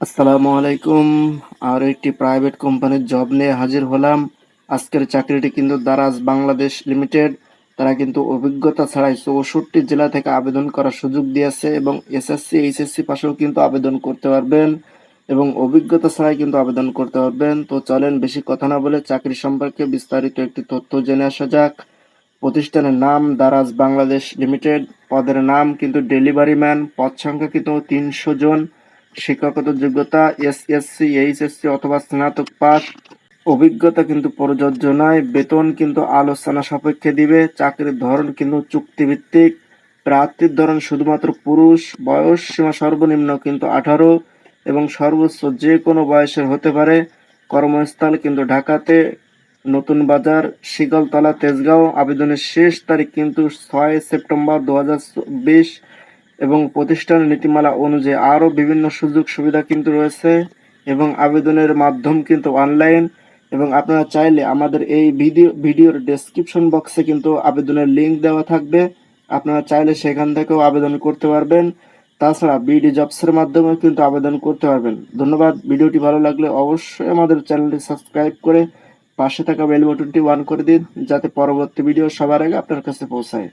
আসসালামু আলাইকুম। আর একটি প্রাইভেট কোম্পানির জব নিয়ে হাজির হলাম। আজকের চাকরিটি কিন্তু দারাজ বাংলাদেশ লিমিটেড তারা কিন্তু অভিজ্ঞতা ছাড়াই চৌষট্টি জেলা থেকে আবেদন করার সুযোগ দিয়েছে এবং এসএসসি এইচএসসি পাশেও কিন্তু আবেদন করতে পারবেন এবং অভিজ্ঞতা ছাড়াই কিন্তু আবেদন করতে পারবেন। তো চলেন বেশি কথা না বলে চাকরি সম্পর্কে বিস্তারিত একটি তথ্য জেনে আসা যাক। প্রতিষ্ঠানের নাম দারাজ বাংলাদেশ লিমিটেড পদের নাম কিন্তু ডেলিভারি ম্যান পদ সংখ্যা কিন্তু তিনশো জন। শিক্ষাগত যোগ্যতা এসএসসি, এইচএসসি অথবা স্নাতক পাস অভিজ্ঞতা কিন্তু প্রযোজ্য নয়, বেতন কিন্তু আলোচনা সাপেক্ষে দিবে, চাকরির ধরন কিন্তু চুক্তিভিত্তিক। প্রার্থীর ধরন শুধুমাত্র পুরুষ, বয়স সীমা সর্বনিম্ন কিন্তু আঠারো এবং সর্বোচ্চ যে কোনো বয়সের হতে পারে। কর্মস্থল কিন্তু ঢাকাতে, নতুন বাজার, শিকলতলা, তেজগাঁও। আবেদনের শেষ তারিখ কিন্তু ছয় সেপ্টেম্বর দু হাজার বিশ এবং প্রতিষ্ঠানের নীতিমালা অনুযায়ী আরও বিভিন্ন সুযোগ সুবিধা কিন্তু রয়েছে এবং আবেদনের মাধ্যম কিন্তু অনলাইন। এবং আপনারা চাইলে আমাদের এই ভিডিও, ভিডিওর ডেসক্রিপশন বক্সে কিন্তু আবেদনের লিঙ্ক দেওয়া থাকবে। আপনারা চাইলে সেখান থেকেও আবেদন করতে পারবেন। তাছাড়া বিডি জবসের মাধ্যমেও কিন্তু আবেদন করতে পারবেন। ধন্যবাদ। ভিডিওটি ভালো লাগলে অবশ্যই আমাদের চ্যানেলটি সাবস্ক্রাইব করে পাশে থাকা বেল বটনটি অন করে দিন, যাতে পরবর্তী ভিডিও সবার আগে আপনার কাছে পৌঁছায়।